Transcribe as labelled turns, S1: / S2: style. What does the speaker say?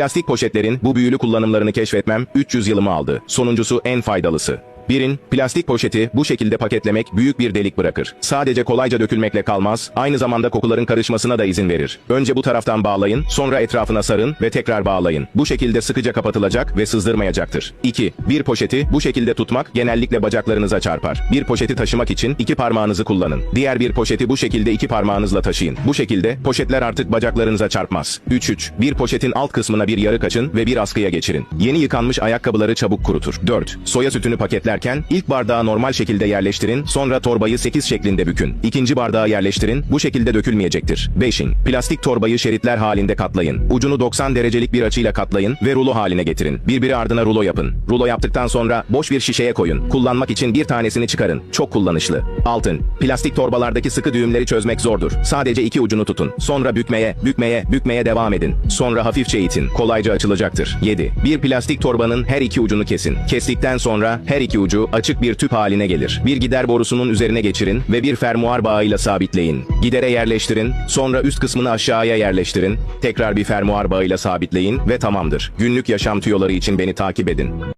S1: Plastik poşetlerin bu büyülü kullanımlarını keşfetmem 300 yılımı aldı. Sonuncusu en faydalısı. Birin, plastik poşeti bu şekilde paketlemek büyük bir delik bırakır. Sadece kolayca dökülmekle kalmaz, aynı zamanda kokuların karışmasına da izin verir. Önce bu taraftan bağlayın, sonra etrafına sarın ve tekrar bağlayın. Bu şekilde sıkıca kapatılacak ve sızdırmayacaktır. 2. Bir poşeti bu şekilde tutmak genellikle bacaklarınıza çarpar. Bir poşeti taşımak için iki parmağınızı kullanın. Diğer bir poşeti bu şekilde iki parmağınızla taşıyın. Bu şekilde poşetler artık bacaklarınıza çarpmaz. 3-3. Bir poşetin alt kısmına bir yarık açın ve bir askıya geçirin. Yeni yıkanmış ayakkabıları çabuk kurutur. 4. Soya sütünü paketlerken ilk bardağı normal şekilde yerleştirin, sonra torbayı 8 şeklinde bükün. İkinci bardağı yerleştirin, bu şekilde dökülmeyecektir. 5. Plastik torbayı şeritler halinde katlayın. Ucunu 90 derecelik bir açıyla katlayın ve rulo haline getirin. Birbiri ardına rulo yapın. Rulo yaptıktan sonra boş bir şişeye koyun. Kullanmak için bir tanesini çıkarın. Çok kullanışlı. Altın. Plastik torbalardaki sıkı düğümleri çözmek zordur. Sadece iki ucunu tutun. Sonra bükmeye, bükmeye, bükmeye devam edin. Sonra hafifçe itin. Kolayca açılacaktır. 7. Bir plastik torbanın her iki ucunu kesin. Kestikten sonra her iki ucu açık bir tüp haline gelir. Bir gider borusunun üzerine geçirin ve bir fermuar bağıyla sabitleyin. Gidere yerleştirin, sonra üst kısmını aşağıya yerleştirin. Tekrar bir fermuar bağıyla sabitleyin ve tamamdır. Günlük yaşam tüyoları için beni takip edin.